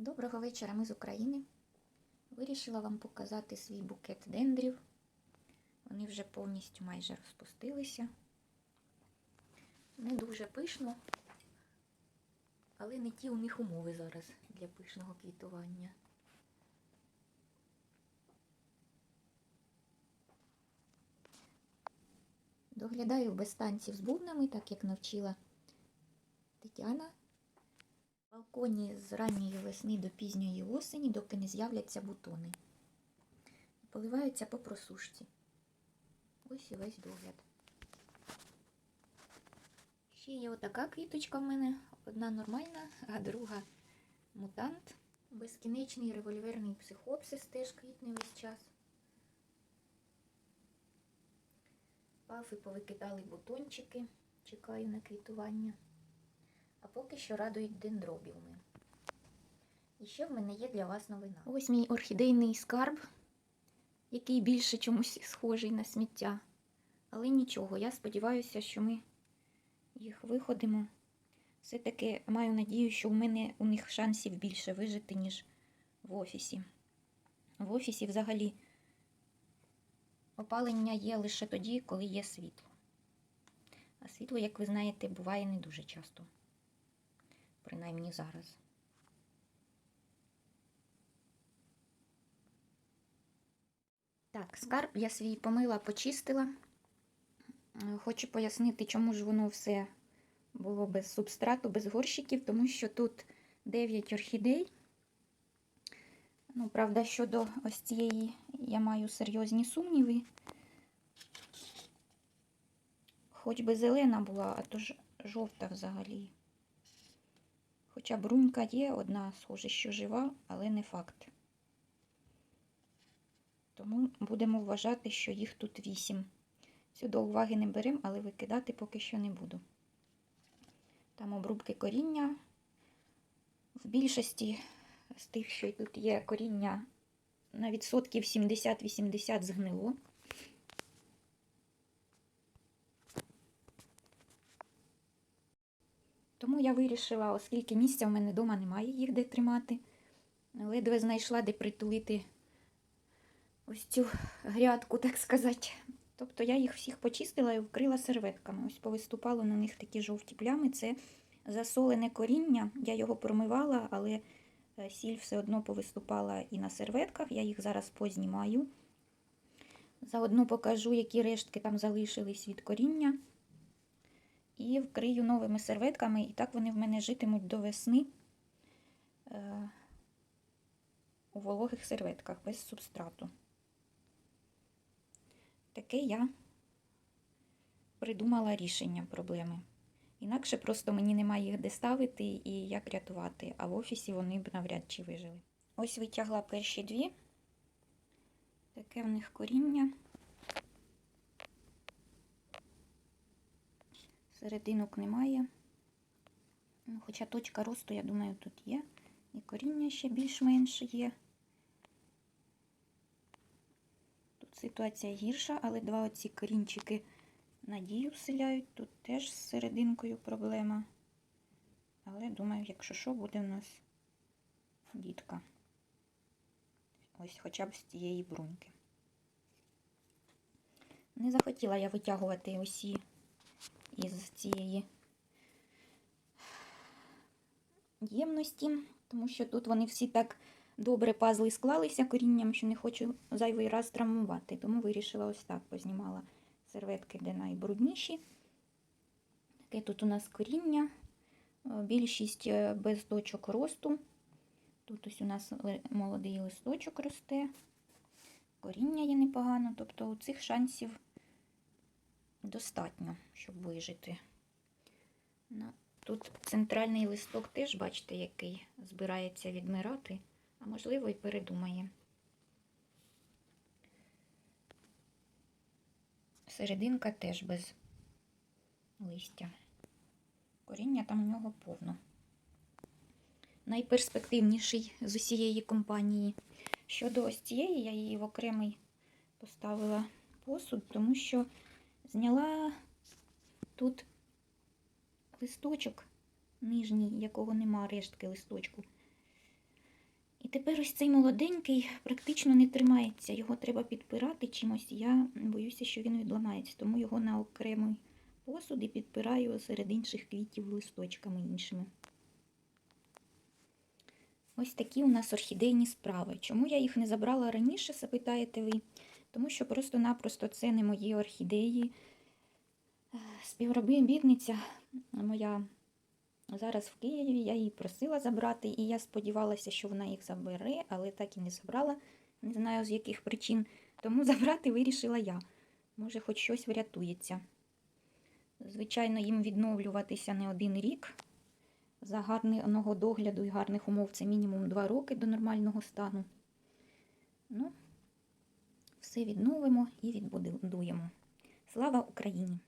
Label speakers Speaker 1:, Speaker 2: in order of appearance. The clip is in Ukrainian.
Speaker 1: Доброго вечора, ми з України. Вирішила вам показати свій букет дендрів. Вони вже повністю майже розпустилися. Не дуже пишно, але не ті у них умови зараз для пишного квітування. Доглядаю без танців з бубнами, так як навчила Тетяна. На балконі з ранньої весни до пізньої осені, доки не з'являться бутони. Поливаються по просушці. Ось і весь догляд. Ще є отака квіточка в мене. Одна нормальна, а друга мутант. Безкінечний револьверний психопсис теж квітне весь час. Пафи повикидали бутончики. Чекаю на квітування. А поки що радують дендробіуми. І ще в мене є для вас новина. Ось мій орхідейний скарб, який більше чомусь схожий на сміття. Але нічого, я сподіваюся, що ми їх виходимо. Все-таки маю надію, що в мене у них шансів більше вижити, ніж в офісі. В офісі взагалі опалення є лише тоді, коли є світло. А світло, як ви знаєте, буває не дуже часто принаймні зараз. Так, скарб я свій помила, почистила. Хочу пояснити, чому ж воно все було без субстрату, без горщиків, тому що тут 9 орхідей. Ну, правда, щодо ось цієї я маю серйозні сумніви. Хоч би зелена була, а то ж жовта взагалі. Хоча брунька є, одна схоже, що жива, але не факт. Тому будемо вважати, що їх тут вісім. Цю до уваги не беремо, але викидати поки що не буду. Там обрубки коріння. В більшості з тих, що тут є коріння, на відсотків 70-80 згнило. Тому я вирішила, оскільки місця в мене вдома немає їх де тримати, ледве знайшла, де притулити ось цю грядку, так сказати. Тобто я їх всіх почистила і вкрила серветками. Ось повиступало на них такі жовті плями. Це засолене коріння. Я його промивала, але е, сіль все одно повиступала і на серветках. Я їх зараз познімаю. Заодно покажу, які рештки там залишились від коріння і вкрию новими серветками, і так вони в мене житимуть до весни е, у вологих серветках без субстрату. Таке я придумала рішення проблеми. Інакше просто мені немає їх де ставити і як рятувати, а в офісі вони б навряд чи вижили. Ось витягла перші дві. Таке в них коріння. Серединок немає. Ну, Хоча точка росту, я думаю, тут є. І коріння ще більш-менш є. Тут ситуація гірша, але два оці корінчики надію вселяють. Тут теж з серединкою проблема. Але думаю, якщо що, буде в нас дітка. Ось хоча б з цієї бруньки. Не захотіла я витягувати усі цієї ємності, тому що тут вони всі так добре пазли склалися корінням, що не хочу зайвий раз травмувати. Тому вирішила ось так познімала серветки, де найбрудніші. Таке тут у нас коріння, більшість е, без точок росту. Тут ось у нас молодий листочок росте, коріння є непогано, тобто у цих шансів достатньо, щоб вижити. Тут центральний листок теж, бачите, який збирається відмирати, а можливо і передумає. Серединка теж без листя. Коріння там в нього повно. Найперспективніший з усієї компанії. Щодо ось цієї, я її в окремий поставила посуд, тому що Зняла тут листочок нижній, якого нема рештки листочку. І тепер ось цей молоденький практично не тримається. Його треба підпирати чимось. Я боюся, що він відламається, тому його на окремий посуд і підпираю серед інших квітів листочками іншими. Ось такі у нас орхідейні справи. Чому я їх не забрала раніше, запитаєте ви? Тому що просто-напросто це не мої орхідеї. Співробітниця моя зараз в Києві, я її просила забрати, і я сподівалася, що вона їх забере, але так і не забрала. Не знаю з яких причин. Тому забрати вирішила я. Може, хоч щось врятується. Звичайно, їм відновлюватися не один рік. За гарного догляду і гарних умов це мінімум 2 роки до нормального стану. Ну, все відновимо і відбудуємо. Слава Україні!